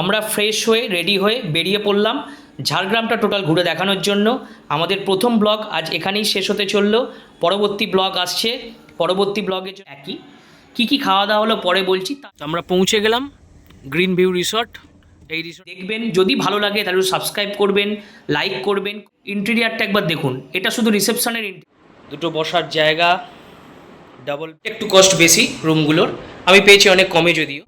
আমরা ফ্রেশ হয়ে রেডি হয়ে বেরিয়ে পড়লাম ঝাড়গ্রামটা টোটাল ঘুরে দেখানোর জন্য। আমাদের প্রথম ব্লগ আজ এখানেই শেষ হতে চলল। পরবর্তী ব্লগ আসছে। পরবর্তী ব্লগে একই। কী কী খাওয়া দাওয়া হলো পরে বলছি। আমরা পৌঁছে গেলাম গ্রিন ভিউ রিসর্ট এই রিসর্ট দেখবেন, যদি ভালো লাগে তাহলে সাবস্ক্রাইব করবেন লাইক করবেন। ইন্টেরিয়ারটা একবার দেখুন। এটা শুধু রিসেপশনের দুটো বসার জায়গা ডাবল একটু কস্ট বেশি রুমগুলোর আমি পেয়েছি অনেক কমে যদিও।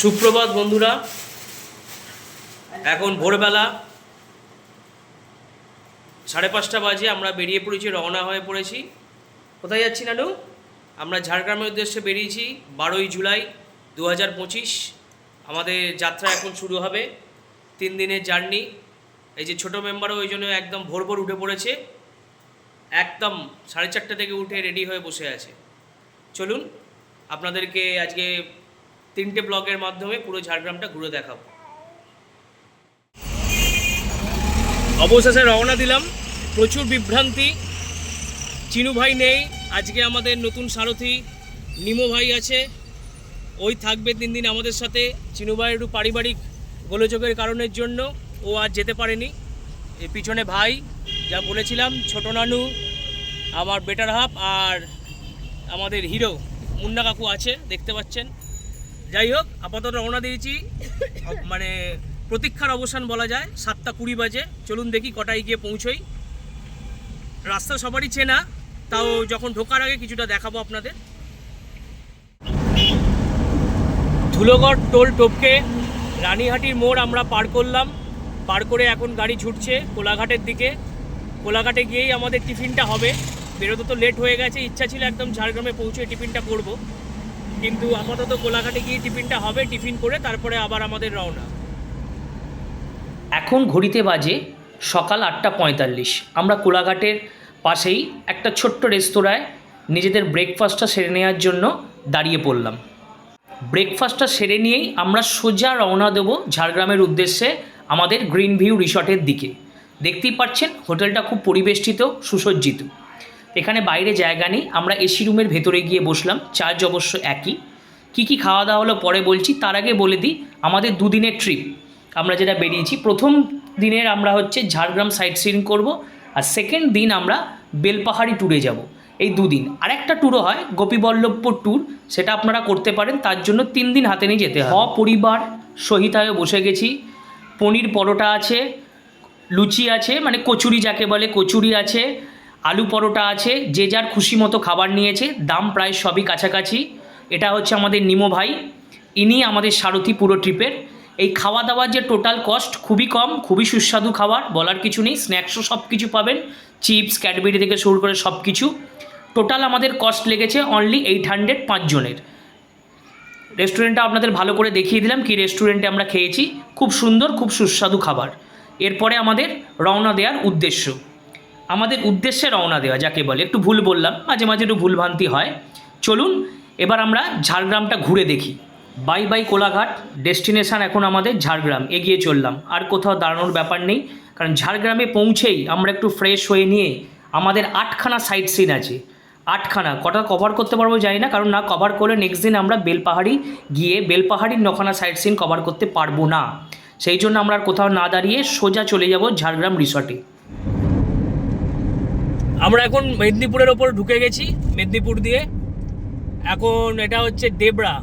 সুপ্রভাত বন্ধুরা। এখন ভোরবেলা সাড়ে পাঁচটা বাজে আমরা বেরিয়ে পড়েছি, রওনা হয়ে পড়েছি। কোথায় যাচ্ছি নানু? আমরা ঝাড়গ্রামের উদ্দেশ্যে বেরিয়েছি, বারোই জুলাই দু হাজার পঁচিশ। আমাদের যাত্রা এখন শুরু হবে, তিন দিনের জার্নি। এই যে ছোটো মেম্বারও ওই জন্য একদম ভোর ভোর উঠে পড়েছে। একদম সাড়ে চারটে থেকে উঠে রেডি হয়ে বসে আছে। চলুন, আপনাদেরকে আজকে তিনটে ব্লগের মাধ্যমে পুরো ঝাড়গ্রামটা ঘুরে দেখাবো। অবশেষে রওনা দিলাম। প্রচুর বিভ্রান্তি। চিনু ভাই নেই। আজকে আমাদের নতুন সারথি নিমো ভাই আছে। ওই থাকবে তিন দিন আমাদের সাথে। চিনু ভাই একটু পারিবারিক গোলযোগের কারণের জন্য ও আজ যেতে পারেনি। এর পিছনে ভাই, যা বলেছিলাম, ছোট নানু, আমার বেটার হাফ আর আমাদের হিরো মুন্না কাকু আছে, দেখতে পাচ্ছেন। যাই হোক আপাতত রওনা দিয়েছি। মানে প্রতীক্ষার অবসান বলা যায়। সাতটা কুড়ি বাজে। চলুন দেখি কটায় গিয়ে পৌঁছোই। রাস্তা সবারই চেনা। তাও যখন ঢোকার আগে কিছুটা দেখাবো আপনাদের। ধুলোগড় টোল টোপকে রানীহাটির মোড় আমরা পার করলাম। পার করে এখন গাড়ি ছুটছে কোলাঘাটের দিকে। কোলাঘাটে গিয়েই আমাদের টিফিনটা হবে। বেরোতে তো লেট হয়ে গেছে। ইচ্ছা ছিল একদম ঝাড়গ্রামে পৌঁছে টিফিনটা করব। কিন্তু আপাতত কোলাঘাটে গিয়ে টিফিনটা হবে, টিফিন করে তারপরে আবার আমাদের রওনা। এখন ঘড়িতে বাজে সকাল আটটা পঁয়তাল্লিশ। আমরা কোলাঘাটের পাশেই একটা ছোট্ট রেস্তোরাঁয় নিজেদের ব্রেকফাস্টটা সেরে নেওয়ার জন্য দাঁড়িয়ে পড়লাম। ব্রেকফাস্টটা সেরে নিয়েই আমরা সোজা রওনা দেবো ঝাড়গ্রামের উদ্দেশ্যে আমাদের গ্রিন ভিউ রিসর্টের দিকে। দেখতেই পাচ্ছেন, হোটেলটা খুব পরিবেষ্টিত, সুসজ্জিত। এখানে বাইরে জায়গা নেই। আমরা এসি রুমের ভেতরে গিয়ে বসলাম। চার্জ অবশ্য একই। কী কী খাওয়া দাওয়া হলো পরে বলছি। তার আগে বলে দিই, আমাদের দুদিনের ট্রিপ আমরা যেটা বেরিয়েছি, প্রথম দিনের আমরা হচ্ছে ঝাড়গ্রাম সাইট সিন করব আর সেকেন্ড দিন আমরা বেলপাহাড়ি ট্যুরে যাব। এই দুদিন। আরেকটা ট্যুরও হয়, গোপীবল্লভপুর ট্যুর সেটা আপনারা করতে পারেন। তার জন্য তিন দিন হাতে নিয়ে যেতে হয় পরিবার সহিত হয়ে বসে গেছি। পনির পরোটা আছে, লুচি আছে মানে কচুরি যাকে বলে, কচুরি আছে আলু পরোটা আছে, যে যার খুশি মতো খাবার নিয়েছে, দাম প্রায় সবই কাছাকাছি। এটা হচ্ছে আমাদের নিমো ভাই, ইনি আমাদের সারথি পুরো ট্রিপের। এই খাওয়া দাওয়ার যে টোটাল কস্ট খুবই কম, খুবই সুস্বাদু খাবার, বলার কিছু নেই স্ন্যাক্সও সব কিছু পাবেন চিপস ক্যাডবেরি থেকে শুরু করে সব কিছু টোটাল আমাদের কস্ট লেগেছে অনলি এইট হান্ড্রেড পাঁচজনের রেস্টুরেন্টটা আপনাদের ভালো করে দেখিয়ে দিলাম, কি রেস্টুরেন্টে আমরা খেয়েছি। খুব সুন্দর, খুব সুস্বাদু খাবার। এরপরে আমাদের রওনা দেওয়ার উদ্দেশ্য। আমাদের উদ্দেশ্যে রওনা দেওয়া যাকে বলে, একটু ভুল বললাম, মাঝে মাঝে একটু ভুলভ্রান্তি হয়। চলুন, এবার আমরা ঝাড়গ্রামটা ঘুরে দেখি। বাই বাই কোলাঘাট, ডেস্টিনেশন এখন আমাদের ঝাড়গ্রাম, এগিয়ে চললাম। আর কোথাও দাঁড়ানোর ব্যাপার নেই, কারণ ঝাড়গ্রামে পৌঁছেই আমরা একটু ফ্রেশ হয়ে নিয়ে আমাদের আটখানা সাইট সিন আছে। আটখানা, কটা কভার করতে পারব জানি না, কারণ না কভার করলে নেক্সট দিন আমরা বেলপাহাড়ি গিয়ে বেলপাহাড়ির নখানা সাইট সিন কভার করতে পারব না। সেই জন্য আমরা কোথাও না দাঁড়িয়ে সোজা চলে যাব ঝাড়গ্রাম রিসর্টে আমরা এখন মেদিনীপুরের ওপর ঢুকে গেছি, মেদিনীপুর দিয়ে। এখন এটা হচ্ছে দেবড়া।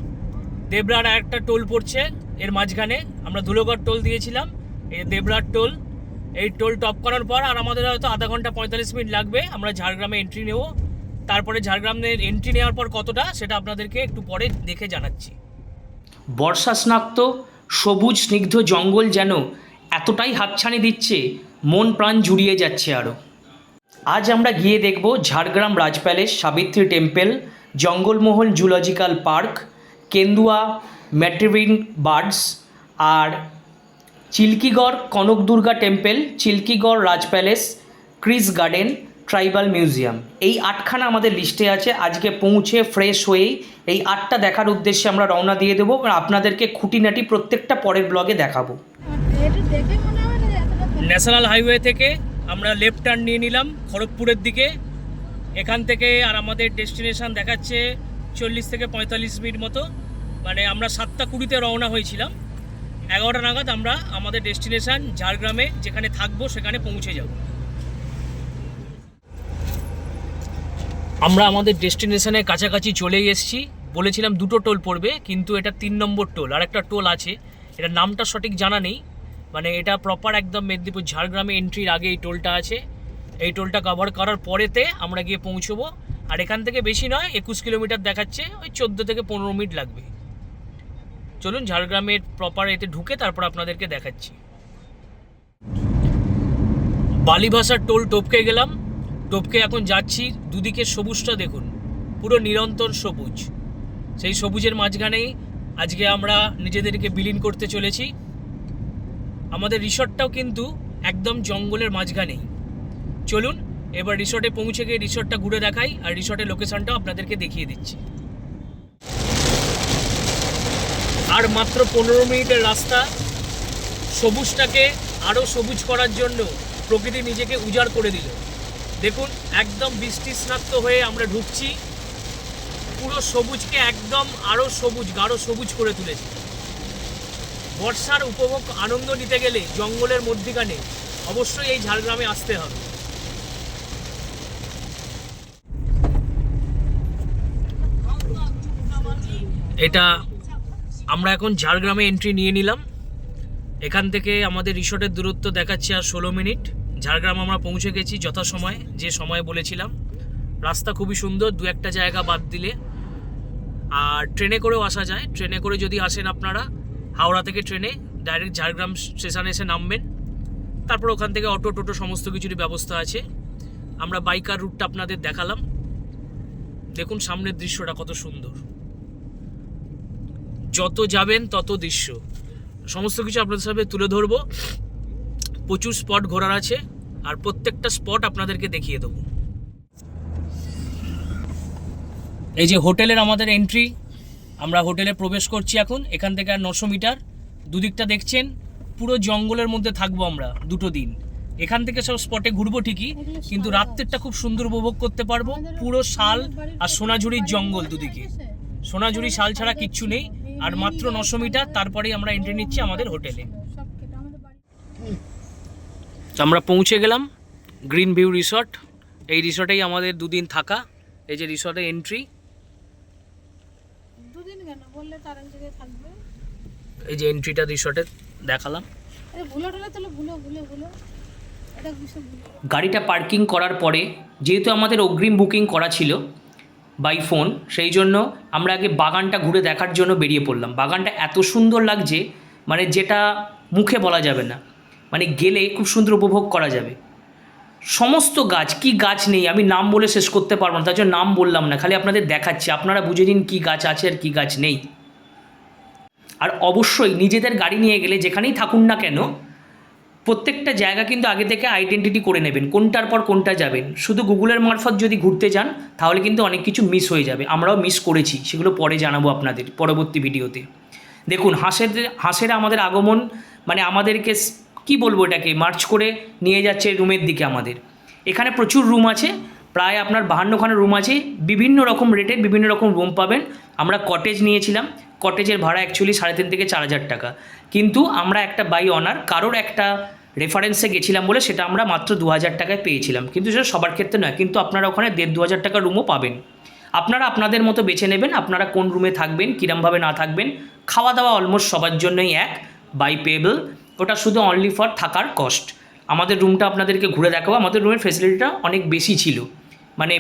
দেবড়ার একটা টোল পড়ছে, এর মাঝখানে। আমরা ধুলোগড় টোল দিয়েছিলাম, এই দেবড়ার টোল। এই টোল টপ করার পর আর আমাদের হয়তো আধা ঘণ্টা পঁয়তাল্লিশ মিনিট লাগবে, আমরা ঝাড়গ্রামে এন্ট্রি নেব। তারপরে ঝাড়গ্রামের এন্ট্রি নেওয়ার পর কতটা, সেটা আপনাদেরকে একটু পরে দেখে জানাচ্ছি। বর্ষা স্নাক্ত সবুজ, স্নিগ্ধ জঙ্গল যেন এতটাই হাতছানি দিচ্ছে, মন প্রাণ জুড়িয়ে যাচ্ছে আরও আজ আমরা গিয়ে দেখব Jhargram Raj palace Savitri temple Jangalmahal zoological park Kendua ম্যাট্রিভিন birds আর চিল্কিগড় কনকদুর্গা টেম্পল চিল্কিগড় রাজ প্যালেস ক্রিস গার্ডেন ট্রাইবাল মিউজিয়াম। এই আটখানা আমাদের লিস্টে আছে। আজকে পৌঁছে ফ্রেশ হয়েই এই আটটা দেখার উদ্দেশ্যে আমরা রওনা দিয়ে দেবো আর আপনাদেরকে খুঁটিনাটি প্রত্যেকটা পরের ব্লগে দেখাবো। ন্যাশনাল হাইওয়ে থেকে আমরা লেফট টার্ন নিয়ে নিলাম খড়গপুরের দিকে। এখান থেকে আর আমাদের ডেস্টিনেশান দেখাচ্ছে চল্লিশ থেকে পঁয়তাল্লিশ মিনিট মতো। মানে আমরা সাতটা কুড়িতে রওনা হয়েছিলাম। এগারোটা নাগাদ আমরা আমাদের ডেস্টিনেশান ঝাড়গ্রামে যেখানে থাকব সেখানে পৌঁছে যাব। আমরা আমাদের ডেস্টিনেশনের কাছাকাছি চলেই এসেছি। বলেছিলাম দুটো টোল পড়বে, কিন্তু এটা তিন নম্বর টোল আর একটা টোল আছে। এটার নামটা সঠিক জানা নেই। মানে এটা প্রপার একদম মেদিনীপুর ঝাড়গ্রামে এন্ট্রির আগে এই টোলটা আছে। এই টোলটা কভার করার পরেতে আমরা গিয়ে পৌঁছবো। আর এখান থেকে বেশি নয়, একুশ কিলোমিটার দেখাচ্ছে, ওই চোদ্দ থেকে পনেরো মিনিট লাগবে। চলুন ঝাড়গ্রামের প্রপার এতে ঢুকে তারপর আপনাদেরকে দেখাচ্ছি। বালিভাষার টোল টপকে গেলাম। টপকে এখন যাচ্ছি, দুদিকে সবুজটা দেখুন, পুরো নিরন্তর সবুজ। সেই সবুজের মাঝখানেই আজকে আমরা নিজেদেরকে বিলীন করতে চলেছি। আমাদের রিসর্টটাও কিন্তু একদম জঙ্গলের মাঝখানেই। চলুন, এবার রিসর্টে পৌঁছে গিয়ে রিসর্টটা ঘুরে দেখাই আর রিসর্টের লোকেশনটাও আপনাদেরকে দেখিয়ে দিচ্ছি। আর মাত্র পনেরো মিনিটের রাস্তা। সবুজটাকে আরও সবুজ করার জন্য প্রকৃতি নিজেকে উজাড় করে দিল। দেখুন, একদম বৃষ্টি স্নাক্ত হয়ে আমরা ঢুকছি। পুরো সবুজকে একদম আরও সবুজ, গাঢ় সবুজ করে তুলেছে। বর্ষার উপভোগ আনন্দ নিতে গেলে জঙ্গলের মধ্যিখানে অবশ্যই এই ঝাড়গ্রামে আসতে হবে। এটা আমরা এখন ঝাড়গ্রামে এন্ট্রি নিয়ে নিলাম। এখান থেকে আমাদের রিসোর্টের দূরত্ব দেখাচ্ছে আর ষোলো মিনিট। ঝাড়গ্রাম আমরা পৌঁছে গেছি যথাসময়ে, যে সময় বলেছিলাম। রাস্তা খুবই সুন্দর, দু একটা জায়গা বাদ দিলে। আর ট্রেনে করেও আসা যায়। ট্রেনে করে যদি আসেন আপনারা হাওড়া থেকে ট্রেনে ডাইরেক্ট ঝাড়গ্রাম স্টেশনে এসে নামবেন। তারপর ওখান থেকে অটো, টোটো, সমস্ত কিছুরই ব্যবস্থা আছে। আমরা বাইকার রুটটা আপনাদের দেখালাম। দেখুন সামনের দৃশ্যটা কত সুন্দর। যত যাবেন, তত দৃশ্য। সমস্ত কিছু আপনাদের সামনে তুলে ধরবো। প্রচুর স্পট ঘোরার আছে, আর প্রত্যেকটা স্পট আপনাদেরকে দেখিয়ে দেবো। এই যে হোটেলের আমাদের এন্ট্রি আমরা হোটেলে প্রবেশ করছি এখন। এখান থেকে আর নশো মিটার। দুদিকটা দেখছেন, পুরো জঙ্গলের মধ্যে থাকব আমরা দুটো দিন। এখান থেকে সব স্পটে ঘুরবো ঠিকই, কিন্তু রাত্রেরটা খুব সুন্দর উপভোগ করতে পারব। পুরো শাল আর সোনাঝুরির জঙ্গল দুদিকে। সোনাঝুরি শাল ছাড়া কিচ্ছু নেই, আর মাত্র নশো মিটার, তারপরেই আমরা এন্ট্রি নিচ্ছি আমাদের হোটেলে। আমরা পৌঁছে গেলাম গ্রিন ভিউ রিসর্ট। এই রিসর্টেই আমাদের দুদিন থাকা। এই যে রিসর্টে এন্ট্রি বললে তার জায়গায় থাকবে। এই যে এন্ট্রিটা রিসর্টে দেখালাম। আরে ভুলো টলে তাহলে ভুলো ভুলো ভুলো এটা কিসে ভুলো গাড়িটা পার্কিং করার পরে যেহেতু আমাদের অগ্রিম বুকিং করা ছিল বাই ফোন সেই জন্য আমরা আগে বাগানটা ঘুরে দেখার জন্য বেরিয়ে পড়লাম। বাগানটা এত সুন্দর লাগছে মানে যেটা মুখে বলা যাবে না। মানে গেলে খুব সুন্দর উপভোগ করা যাবে। সমস্ত গাছ, কি গাছ নেই? আমি নাম বলে শেষ করতে পারব না, তার জন্য নাম বললাম না, খালি আপনাদের দেখাচ্ছি। আপনারা বুঝে নিন কী গাছ আছে আর কী গাছ নেই। আর অবশ্যই নিজেদের গাড়ি নিয়ে গেলে যেখানেই থাকুন না কেন, প্রত্যেকটা জায়গা কিন্তু আগে থেকে আইডেন্টিটি করে নেবেন, কোনটার পর কোনটা যাবেন। শুধু গুগলের মারফত যদি ঘুরতে যান, তাহলে কিন্তু অনেক কিছু মিস হয়ে যাবে। আমরাও মিস করেছি, সেগুলো পরে জানাব আপনাদের পরবর্তী ভিডিওতে দেখুন হাঁসের হাঁসের আমাদের আগমন মানে আমাদেরকে কি বলব এটাকে? মার্চ করে নিয়ে যাচ্ছে রুমের দিকে আমাদের। এখানে প্রচুর রুম আছে, প্রায় আপনার বাহান্নখানা রুম আছে। বিভিন্ন রকম রেটের বিভিন্ন রকম রুম পাবেন। আমরা কটেজ নিয়েছিলাম। কটেজের ভাড়া অ্যাকচুয়ালি সাড়ে তিন থেকে চার হাজার টাকা। কিন্তু আমরা একটা বাই অনার কারোর একটা রেফারেন্সে গেছিলাম বলে সেটা আমরা মাত্র দু হাজার টাকায় পেয়েছিলাম। কিন্তু সেটা সবার ক্ষেত্রে নয়, কিন্তু আপনারা ওখানে দেড় দু হাজার টাকার রুমও পাবেন। আপনারা আপনাদের মতো বেছে নেবেন, আপনারা কোন রুমে থাকবেন কীরমভাবে না থাকবেন। খাওয়া দাওয়া অলমোস্ট সবার জন্যই এক বাই পেয়েবল ওটা শুধু অনলি ফর থাকার কস্ট আমাদের রুমটা আপনাদেরকে ঘুরে দেখাবো। আমাদের রুমের ফেসিলিটিটা অনেক বেশি ছিল। মানে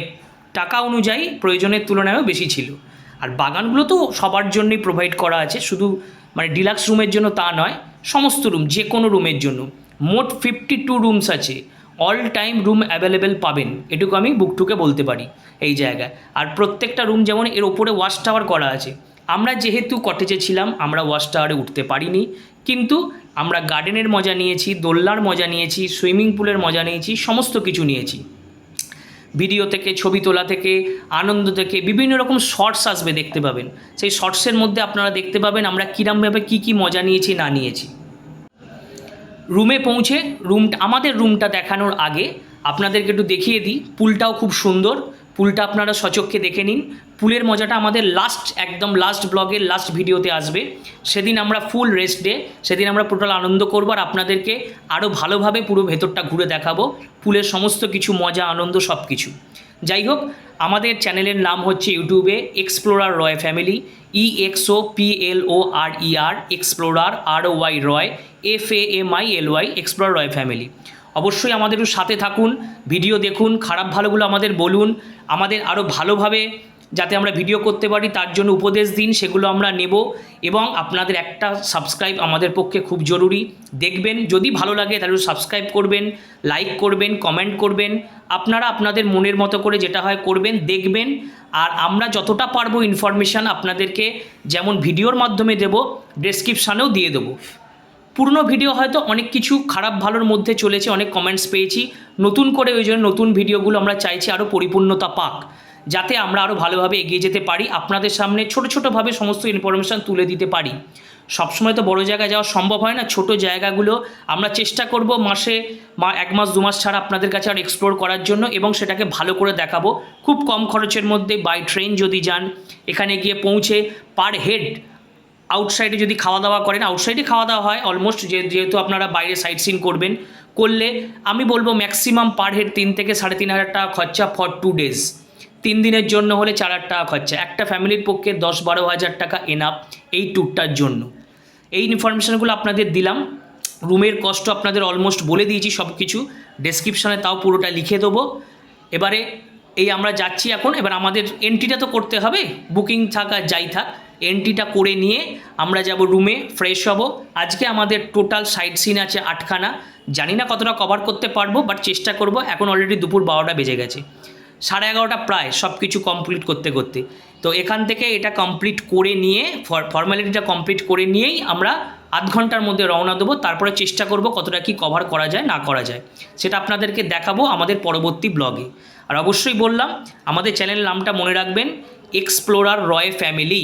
টাকা অনুযায়ী প্রয়োজনের তুলনায়ও বেশি ছিল। আর বাগানগুলো তো সবার জন্যই প্রোভাইড করা আছে। শুধু মানে ডিলাক্স রুমের জন্য তা নয়, সমস্ত রুম যে কোনো রুমের জন্য। মোট ফিফটি টু রুমস আছে। অল টাইম রুম অ্যাভেলেবেল পাবেন। এটুকু আমি বুকটুকে বলতে পারি এই জায়গায়। আর প্রত্যেকটা রুম যেমন এর ওপরে ওয়াশ টাওয়ার করা আছে। আমরা যেহেতু কটেজে ছিলাম, আমরা ওয়াশ টাওয়ারে উঠতে পারিনি। কিন্তু আমরা গার্ডেনের মজা নিয়েছি, দোলনার মজা নিয়েছি সুইমিং পুলের মজা নিয়েছি, সমস্ত কিছু নিয়েছি। ভিডিও থেকে, ছবি তোলা থেকে, আনন্দ থেকে, বিভিন্ন রকম শর্টস আসবে দেখতে পাবেন। সেই শর্টসের মধ্যে আপনারা দেখতে পাবেন আমরা কীরমভাবে কী কী মজা নিয়েছি, না নিয়েছি। রুমে পৌঁছে রুমটা আমাদের রুমটা দেখানোর আগে আপনাদেরকে একটু দেখিয়ে দিই পুলটাও খুব সুন্দর। পুলটা আপনারা সচক্ষে দেখে নিন। পুলের মজাটা আমাদের লাস্ট একদম লাস্ট ব্লগের লাস্ট ভিডিওতে আসবে। সেদিন আমরা ফুল রেস্ট ডে সেদিন আমরা টোটাল আনন্দ করব আর আপনাদেরকে আরও ভালোভাবে পুরো ভেতরটা ঘুরে দেখাবো। পুলের সমস্ত কিছু, মজা, আনন্দ সব কিছু যাই হোক, আমাদের চ্যানেলের নাম হচ্ছে ইউটিউবে explorer Roy family E X O P L O R E R explorer R Y Roy F A M I L Y explorer Roy family অবশ্যই আমাদের একটু সাথে থাকুন, ভিডিও দেখুন, খারাপ ভালোগুলো আমাদের বলুন, আমাদের আরও ভালোভাবে যাতে আমরা ভিডিও করতে পারি, তার জন্য উপদেশ দিন, সেগুলো আমরা নেব এবং আপনাদের একটা সাবস্ক্রাইব আমাদের পক্ষে খুব জরুরি। দেখবেন, যদি ভালো লাগে তাহলে সাবস্ক্রাইব করবেন লাইক করবেন কমেন্ট করবেন, আপনারা আপনাদের মনের মতো করে যেটা হয় করবেন, দেখবেন, আর আমরা যতটা পারব ইনফরমেশান আপনাদেরকে যেমন ভিডিওর মাধ্যমে দেব ডেসক্রিপশানেও দিয়ে দেবো। পুরনো ভিডিও হয়তো অনেক কিছু খারাপ ভালোর মধ্যে চলেছে, অনেক কমেন্টস পেয়েছি। নতুন করে ওই জন্য নতুন ভিডিওগুলো আমরা চাইছি আরও পরিপূর্ণতা পাক, যাতে আমরা আরও ভালোভাবে এগিয়ে যেতে পারি, আপনাদের সামনে ছোটো ছোটোভাবে সমস্ত ইনফরমেশান তুলে দিতে পারি। সবসময় তো বড় জায়গায় যাওয়া সম্ভব হয় না, ছোট জায়গাগুলো আমরা চেষ্টা করব মাসে মা এক মাস, দু মাস ছাড়া আপনাদের কাছে আর এক্সপ্লোর করার জন্য এবং সেটাকে ভালো করে দেখাবো। খুব কম খরচের মধ্যে বাই ট্রেন যদি যান, এখানে গিয়ে পৌঁছে পার হেড আউটসাইডে যদি খাওয়া দাওয়া করেন আউটসাইডে খাওয়া দাওয়া হয় অলমোস্ট যেহেতু আপনারা বাইরে সাইট সিন করবেন, করলে আমি বলব ম্যাক্সিমাম পার হেড তিন থেকে সাড়ে তিন হাজার টাকা খরচা ফর টু ডেজ তিন দিনের জন্য হলে চার হাজার টাকা খরচা। একটা ফ্যামিলির পক্ষে দশ বারো হাজার টাকা এনাফ এই ট্যুরটার জন্য। এই ইনফরমেশানগুলো আপনাদের দিলাম। রুমের কষ্ট আপনাদের অলমোস্ট বলে দিয়েছি সব কিছু ডেসক্রিপশানে তাও পুরোটা লিখে দেবো। এবারে এই আমরা যাচ্ছি এখন। এবার আমাদের এন্ট্রিটা তো করতে হবে। বুকিং থাক যাই থাক। এন্ট্রিটা করে নিয়ে আমরা যাব রুমে ফ্রেশ হব। আজকে আমাদের টোটাল সাইট সিন আছে আটখানা। জানি না কতটা কভার করতে পারব বাট চেষ্টা করব। এখন অলরেডি দুপুর বারোটা বেজে গেছে। সাড়ে এগারোটা প্রায় সব কিছু কমপ্লিট করতে করতে। তো এখান থেকে এটা কমপ্লিট করে নিয়ে ফর্মালিটিটা কমপ্লিট করে নিয়েই আমরা আধ ঘণ্টার মধ্যে রওনা দেবো। তারপরে চেষ্টা করব কতটা কি কভার করা যায়, না করা যায়। সেটা আপনাদেরকে দেখাবো আমাদের পরবর্তী ব্লগে আর অবশ্যই বললাম, আমাদের চ্যানেলের নামটা মনে রাখবেন এক্সপ্লোরার রয় ফ্যামিলি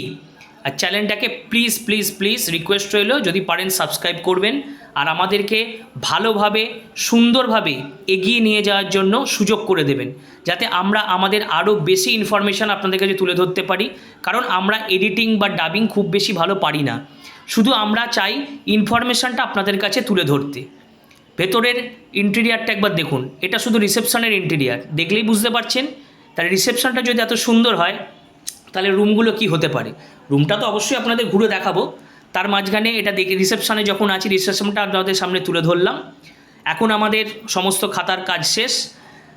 আর চ্যানেলটাকে প্লিজ প্লিজ প্লিজ রিকোয়েস্ট রইল, যদি পারেন সাবস্ক্রাইব করবেন। আর আমাদেরকে ভালোভাবে, সুন্দরভাবে এগিয়ে নিয়ে যাওয়ার জন্য সুযোগ করে দেবেন। যাতে আমরা আমাদের আরও বেশি ইনফরমেশান আপনাদের কাছে তুলে ধরতে পারি। কারণ আমরা এডিটিং বা ডাবিং খুব বেশি ভালো পারি না। শুধু আমরা চাই ইনফরমেশানটা আপনাদের কাছে তুলে ধরতে। ভেতরের ইন্টেরিয়ারটা একবার দেখুন। এটা শুধু রিসেপশনের ইন্টেরিয়ার দেখলেই বুঝতে পারছেন। তাহলে রিসেপশনটা যদি এত সুন্দর হয় তাহলে রুমগুলো কি হতে পারে? রুমটা তো অবশ্যই আপনাদের ঘুরে দেখাবো। তার মাঝখানে এটা দেখে রিসেপশনে যখন আছি, রিসেপশনটা আপনাদের সামনে তুলে ধরলাম। এখন আমাদের সমস্ত খাতার কাজ শেষ।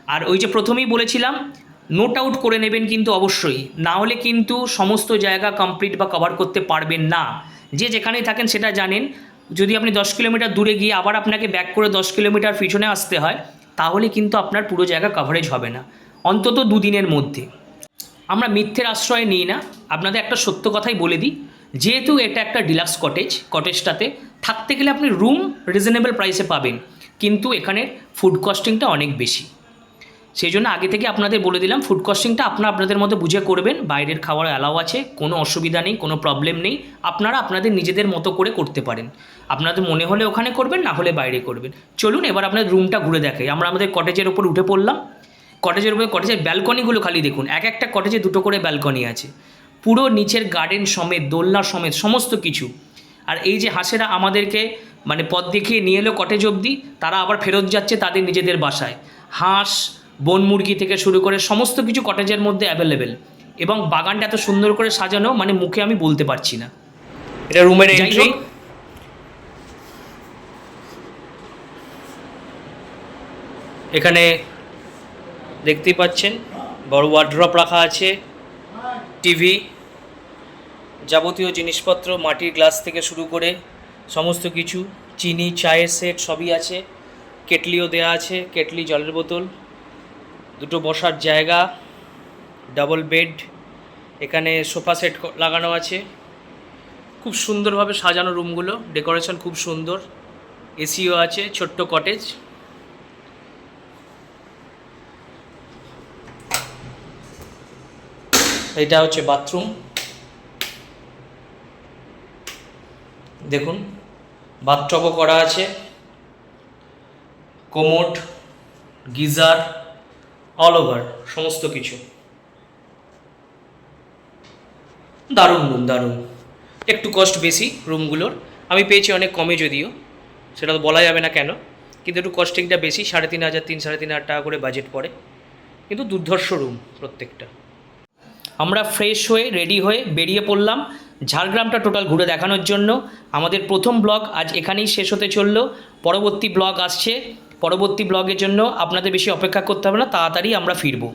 আর ওই যে প্রথমেই বলেছিলাম, নোট আউট করে নেবেন কিন্তু অবশ্যই। না হলে কিন্তু সমস্ত জায়গা কমপ্লিট বা কভার করতে পারবেন না। যে যেখানেই থাকেন সেটা জানেন। যদি আপনি দশ কিলোমিটার দূরে গিয়ে আবার আপনাকে ব্যাক করে দশ কিলোমিটার পিছনে আসতে হয়, তাহলে কিন্তু আপনার পুরো জায়গা কভারেজ হবে না। অন্তত দুদিনের মধ্যে। আমরা মিথ্যের আশ্রয় নিই না। আপনাদের একটা সত্য কথাই বলে দিই। যেহেতু এটা একটা ডিলাক্স কটেজ, কটেজটাতে থাকতে গেলে আপনি রুম রিজনেবল প্রাইসে পাবেন, কিন্তু এখানে ফুড কস্টিংটা অনেক বেশি। সেই জন্য আগে থেকে আপনাদের বলে দিলাম, ফুড কস্টিংটা আপনারা আপনাদের মতো বুঝে করবেন। বাইরের খাবার অ্যালাও আছে, কোনো অসুবিধা নেই, কোনো প্রবলেম নেই। আপনারা আপনাদের নিজেদের মতো করে করতে পারেন। আপনাদের মনে হলে ওখানে করবেন, না হলে বাইরে করবেন। চলুন, এবার আপনার রুমটা ঘুরে দেখাই। আমরা আমাদের কটেজের ওপর উঠে পড়লাম। কটেজের উপরে কটেজের ব্যালকনিগুলো খালি দেখুন। এক একটা কটেজে দুটো করে ব্যালকনি আছে। পুরো নিচের গার্ডেন সমেত দোলনা সমেত সমস্ত কিছু। আর এই যে হাঁসেরা আমাদেরকে মানে পথ দেখিয়ে নিয়ে এলো কটেজ অবধি তারা আবার ফেরত যাচ্ছে তাদের নিজেদের বাসায়। হাঁস বন মুরগি থেকে শুরু করে সমস্ত কিছু কটেজের মধ্যে অ্যাভেলেবেল এবং বাগানটা এত সুন্দর করে সাজানো মানে মুখে আমি বলতে পারছি না। এটা রুমের এন্ট্রি এখানে দেখতেই পাচ্ছেন, বড় ওয়ার্ড্রপ রাখা আছে টিভি যাবতীয় জিনিসপত্র, মাটির গ্লাস থেকে শুরু করে সমস্ত কিছু, চিনি, চায়ের সেট সবই আছে, কেটলিও দেয়া আছে, কেটলি জলের বোতল, দুটো বসার জায়গা ডাবল বেড এখানে সোফা সেট লাগানো আছে, খুব সুন্দরভাবে সাজানো রুমগুলো ডেকোরেশন খুব সুন্দর এসিও আছে, ছোট্ট কটেজ এটা হচ্ছে বাথরুম দেখুন বাথটবও করা আছে কোমোট গিজার অল ওভার সমস্ত কিছু। দারুণ রুম দারুণ। একটু কস্ট বেশি রুমগুলোর আমি পেয়েছি অনেক কমে যদিও, সেটা তো বলা যাবে না কেন। কিন্তু একটু কস্টিংটা বেশি, সাড়ে তিন হাজার, তিন, সাড়ে তিন হাজার টাকা করে বাজেট পড়ে। কিন্তু দুর্ধর্ষ রুম প্রত্যেকটা। আমরা ফ্রেশ হয়ে রেডি হয়ে বেরিয়ে পড়লাম ঝাড়গ্রামটা টোটাল ঘুরে দেখানোর জন্য। আমাদের প্রথম ব্লগ আজ এখানেই শেষ হতে চলল। পরবর্তী ব্লগ আসছে। পরবর্তী ব্লগের জন্য আপনাদের বেশি অপেক্ষা করতে হবে না, তাড়াতাড়ি আমরা ফিরবো।